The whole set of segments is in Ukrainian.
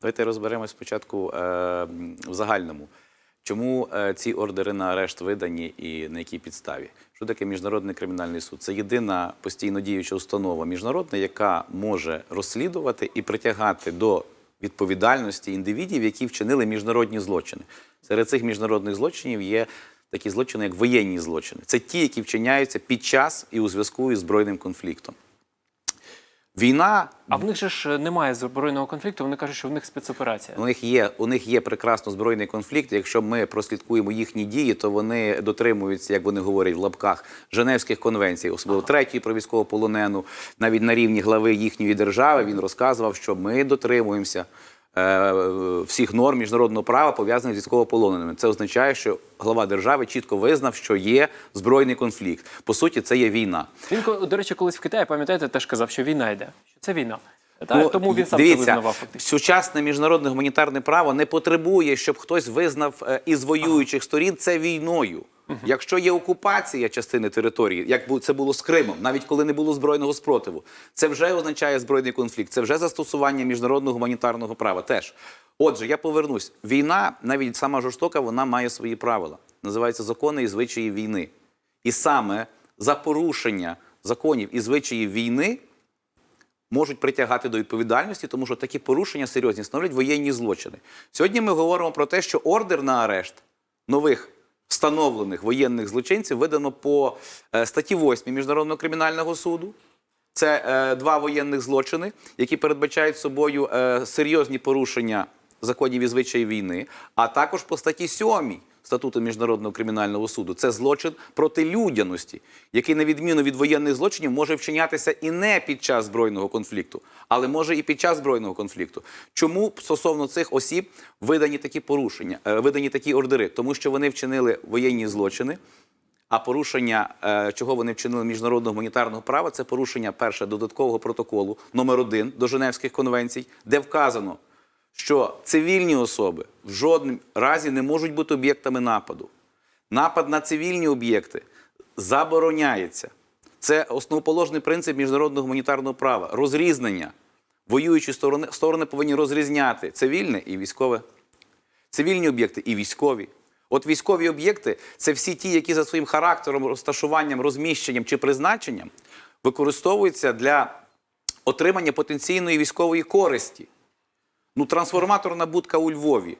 Давайте розберемось спочатку е, в загальному. Чому е, ці ордери на арешт видані і на якій підставі? Що таке міжнародний кримінальний суд? Це єдина постійно діюча установа міжнародна, яка може розслідувати і притягати до відповідальності індивідів, які вчинили міжнародні злочини. Серед цих міжнародних злочинів є такі злочини, як воєнні злочини. Це ті, які вчиняються під час і у зв'язку із збройним конфліктом. Війна А в них же ж немає збройного конфлікту. Вони кажуть, що в них спецоперація. У них є у них є прекрасно збройний конфлікт. Якщо ми прослідкуємо їхні дії, то вони дотримуються, як вони говорять в лапках, Женевських конвенцій, особливо третьої про військовополонену. Навіть на рівні глави їхньої держави він розказував, що ми дотримуємося. Е, Всіх норм міжнародного права пов'язаних з військовополоненими. Це означає, що глава держави чітко визнав, що є збройний конфлікт. По суті, це є війна. Він до речі, колись в Китаї, пам'ятаєте, теж казав, що війна йде. Що це війна. Та, Ну, тому він сам дивіться, це визнавав фактично. Сучасне міжнародне гуманітарне право не потребує, щоб хтось визнав е, із воюючих сторін це війною. Якщо є окупація частини території, як це було з Кримом, навіть коли не було збройного спротиву, це вже означає збройний конфлікт, це вже застосування міжнародного гуманітарного права. Теж, отже, я повернусь. Війна, навіть сама жорстока, вона має свої правила. Називаються закони і звичаї війни. І саме за порушення законів і звичаїв війни можуть притягати до відповідальності, тому що такі порушення серйозні становлять воєнні злочини. Сьогодні ми говоримо про те, що ордер на арешт нових встановлених воєнних злочинців видано по е, статті 8 Міжнародного кримінального суду. Це е, два воєнних злочини, які передбачають собою е, серйозні порушення законів і звичаїв війни, а також по статті 7 статуту Міжнародного кримінального суду. Це злочин проти людяності, який, на відміну від воєнних злочинів, може вчинятися і не під час збройного конфлікту, але може і під час збройного конфлікту. Чому стосовно цих осіб видані такі порушення, е, видані такі ордери? Тому що вони вчинили воєнні злочини. А порушення, е, чого вони вчинили міжнародного гуманітарного права, це порушення перше додаткового протоколу номер 1 до Женевських конвенцій, де вказано, що цивільні особи в жодному разі не можуть бути об'єктами нападу. Напад на цивільні об'єкти забороняється. Це основоположний принцип міжнародного гуманітарного права розрізнення. Воюючі сторони, сторони повинні розрізняти цивільне і військове цивільні об'єкти і військові. От військові об'єкти це всі ті, які за своїм характером, розташуванням, розміщенням чи призначенням використовуються для отримання потенційної військової користі. Ну, трансформаторна будка у Львові.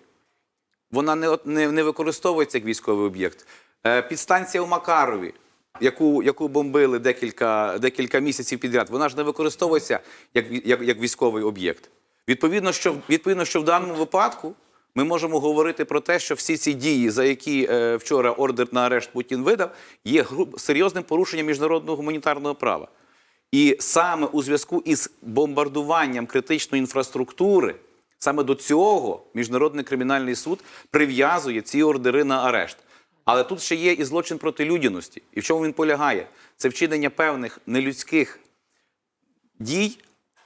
Вона не, не, не використовується як військовий об'єкт. Е, підстанція у Макарові, яку, яку бомбили декілька, декілька місяців підряд, вона ж не використовується як, як, як військовий об'єкт. Відповідно, що, відповідно, що в даному випадку ми можемо говорити про те, що всі ці дії, за які е, вчора ордер на арешт Путін видав, є гру- серйозним порушенням міжнародного гуманітарного права. І саме у зв'язку із бомбардуванням критичної інфраструктури, саме до цього Міжнародний кримінальний суд прив'язує ці ордери на арешт. Але тут ще є і злочин проти людяності. І в чому він полягає? Це вчинення певних нелюдських дій,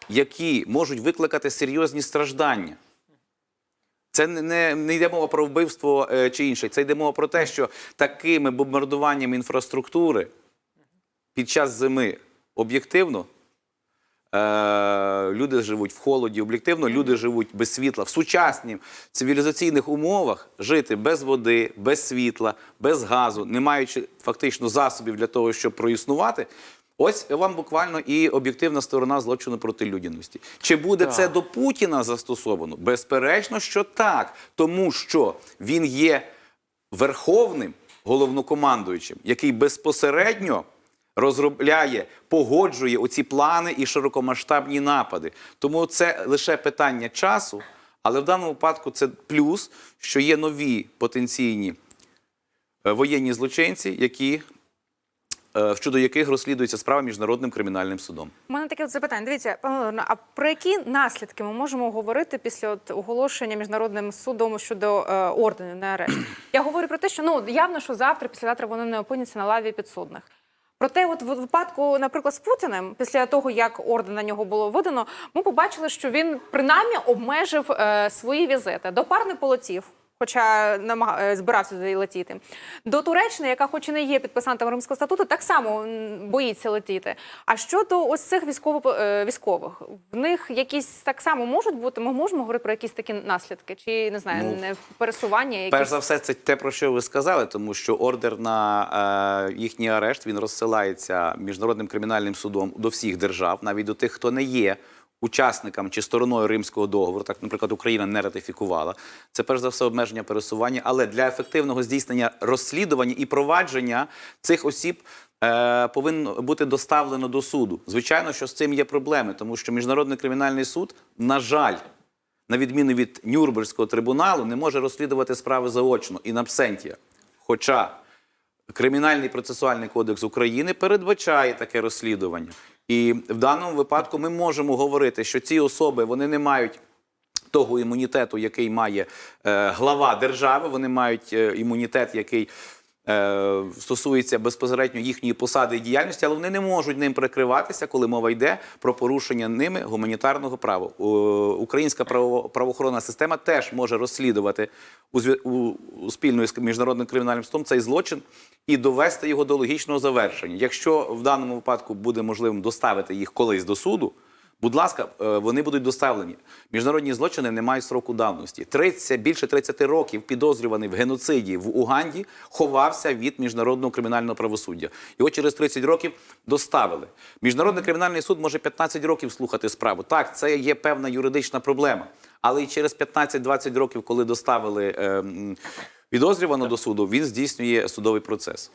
які можуть викликати серйозні страждання. Це не, не, йде мова про вбивство е, чи інше. Це йде мова про те, що такими бомбардуваннями інфраструктури під час зими об'єктивно е, люди живуть в холоді, об'єктивно люди живуть без світла. В сучасних цивілізаційних умовах жити без води, без світла, без газу, не маючи фактично засобів для того, щоб проіснувати. Ось вам буквально і об'єктивна сторона злочину проти людяності. Чи буде Так. це до Путіна застосовано? Безперечно, що так, тому що він є верховним головнокомандуючим, який безпосередньо розробляє, погоджує оці плани і широкомасштабні напади. Тому це лише питання часу, але в даному випадку це плюс, що є нові потенційні е, воєнні злочинці, які, е, щодо яких розслідується справа міжнародним кримінальним судом. У мене таке от запитання. Дивіться, пане Володимире, а про які наслідки ми можемо говорити після от оголошення міжнародним судом щодо е, орденів на арешт? Я говорю про те, що ну явно, що завтра, післязавтра вони не опиняться на лаві підсудних. Проте, от в випадку, наприклад, з Путіним, після того як орден на нього було видано, ми побачили, що він принаймні обмежив е, свої візити. До пар не полетів. Хоча намаг... е, збирався туди летіти. До Туреччини, яка хоч і не є підписантом Римського статуту, так само боїться летіти. А щодо ось цих військово... е, військових, в них якісь так само можуть бути. Ми можемо говорити про якісь такі наслідки, чи не знаю, Ну, не пересування, якісь Перш за все, це те, про що ви сказали, тому що ордер на е, їхній арешт він розсилається міжнародним кримінальним судом до всіх держав, навіть до тих, хто не є учасником чи стороною Римського договору. Так, наприклад, Україна не ратифікувала. Це перш за все обмеження пересування, але для ефективного здійснення розслідування і провадження цих осіб. е, Повинно бути доставлено до суду. Звичайно, що з цим є проблеми, тому що міжнародний кримінальний суд, на жаль, на відміну від Нюрнберзького трибуналу, не може розслідувати справи заочно і на абсентія. Хоча Кримінальний процесуальний кодекс України передбачає таке розслідування. І в даному випадку ми можемо говорити, що ці особи вони не мають. Того імунітету, який має е, глава держави, вони мають е, імунітет, який стосується безпосередньо їхньої посади і діяльності, але вони не можуть ним прикриватися, коли мова йде про порушення ними гуманітарного права. Е, Українська право- правоохоронна система теж може розслідувати у спільно з міжнародним кримінальним судом цей злочин і довести його до логічного завершення. Якщо в даному випадку буде можливим доставити їх колись до суду. Будь ласка, е, вони будуть доставлені. Міжнародні злочини не мають сроку давності. 30, більше 30 років підозрюваний в геноциді в Уганді ховався від міжнародного кримінального правосуддя. Його через 30 років доставили. Міжнародний кримінальний суд може 15 років слухати справу. Так, це є певна юридична проблема. Але і через 15-20 років, коли доставили е, м, підозрюваного до суду, він здійснює судовий процес.